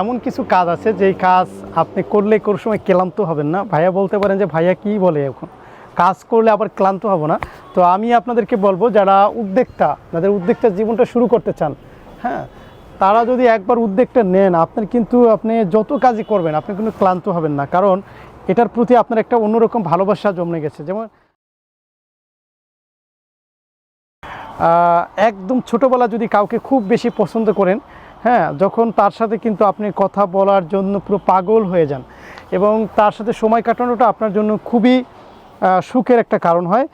এমন কিছু কাজ আছে যেই কাজ আপনি করলে কোনো সময় ক্লান্ত হবেন না। ভাইয়া বলতে পারেন যে, ভাইয়া, কি বলে এখন? কাজ করলে আবার ক্লান্ত হব না। তো আমি আপনাদেরকে বলব, যারা উদ্যোক্তা, যাদের উদ্যোক্তা জীবনটা শুরু করতে চান হ্যাঁ তারা যদি একবার উদ্যোগটা নেন, আপনার কিন্তু আপনি যত কাজই করবেন, আপনি কিন্তু ক্লান্ত হবেন না। কারণ এটার প্রতি আপনার একটা অন্যরকম ভালোবাসা জমে গেছে। যেমন একদম ছোটোবেলা যদি কাউকে খুব বেশি পছন্দ করেন হ্যাঁ যখন তার সাথে কিন্তু আপনি কথা বলার জন্য পুরো পাগল হয়ে যান এবং তার সাথে সময় কাটানোটা আপনার জন্য খুবই সুখের একটা কারণ হয়।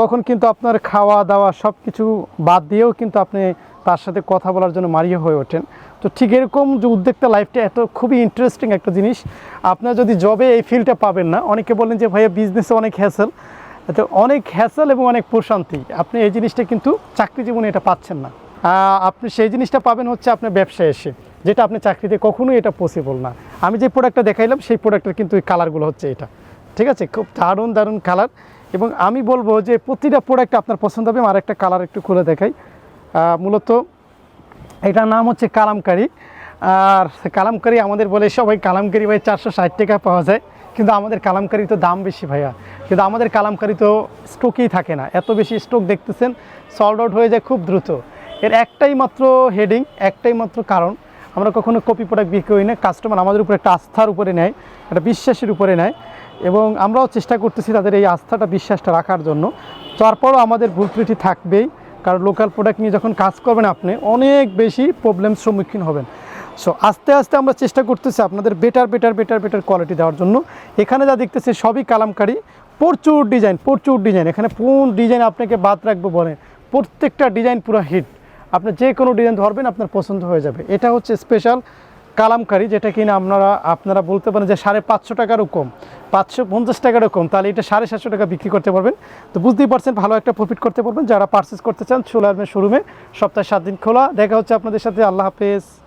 তখন কিন্তু আপনার খাওয়া দাওয়া সব কিছু বাদ দিয়েও কিন্তু আপনি তার সাথে কথা বলার জন্য মারিয়ে হয়ে ওঠেন। তো ঠিক এরকম যে উদ্যোক্তা লাইফটা এত খুবই ইন্টারেস্টিং একটা জিনিস। আপনার যদি জবে এই ফিলটা পাবেন না, অনেকে বলেন যে, ভাইয়া বিজনেসে অনেক হ্যাসেল তো অনেক হ্যাসেল এবং অনেক প্রশান্তি। আপনি এই জিনিসটা কিন্তু চাকরি জীবনে এটা পাচ্ছেন না। আপনি সেই জিনিসটা পাবেন হচ্ছে আপনার ব্যবসায় এসে, যেটা আপনি চাকরিতে কখনোই এটা পসিবল না। আমি যে প্রোডাক্টটা দেখাইলাম, সেই প্রোডাক্টের কিন্তু এই কালারগুলো হচ্ছে এটা। ঠিক আছে? খুব দারুণ দারুণ কালার এবং আমি বলব যে প্রতিটা প্রোডাক্ট আপনার পছন্দ হবে আর একটা কালার একটু খুলে দেখাই। মূলত এটার নাম হচ্ছে কালামকারি। আর কালামকারি আমাদের বলে সবাই কালামকারি ভাই চারশো ষাট টাকা পাওয়া যায়, কিন্তু আমাদের কালামকারি তো দাম বেশি ভাইয়া। কিন্তু আমাদের কালামকারি তো স্টকেই থাকে না। এত বেশি স্টক দেখতেছেন সল্ড আউট হয়ে যায় খুব দ্রুত। এর একটাই মাত্র হেডিং একটাই মাত্র কারণ, আমরা কখনো কপি প্রোডাক্ট বিক্রি করি না কাস্টমার আমাদের উপরে একটা আস্থার উপরে নেয়, একটা বিশ্বাসের উপরে নেয়, এবং আমরাও চেষ্টা করতেছি তাদের এই আস্থাটা, বিশ্বাসটা রাখার জন্য। তারপরও আমাদের ভুল ত্রুটি থাকবেই, কারণ লোকাল প্রোডাক্ট নিয়ে যখন কাজ করবেন আপনি, অনেক বেশি প্রবলেম সম্মুখীন হবেন। সো আস্তে আস্তে আমরা চেষ্টা করতেছি আপনাদের better better better better quality দেওয়ার জন্য। এখানে যা দেখতেছি সবই কালামকারি, প্রচুর ডিজাইন প্রচুর ডিজাইন এখানে কোন ডিজাইন আপনাকে বাদ রাখব বলেন, প্রত্যেকটা ডিজাইন পুরো হিট আপনি যে কোনো ডিজাইন ধরবেন, আপনার পছন্দ হয়ে যাবে। এটা হচ্ছে স্পেশাল কালামকারি, যেটা কিনা আপনারা আপনারা বলতে পারেন যে সাড়ে পাঁচশো টাকারও কম। পাঁচশো পঞ্চাশ টাকারও কম, তাহলে এটা সাড়ে সাতশো টাকা বিক্রি করতে পারবেন। তো বুঝতেই পারছেন, ভালো একটা প্রফিট করতে পারবেন। যারা পারচেস করতে চান, চলে আসবেন শোরুমে সপ্তাহে সাত দিন খোলা। দেখা হচ্ছে আপনাদের সাথে। আল্লাহ হাফেজ।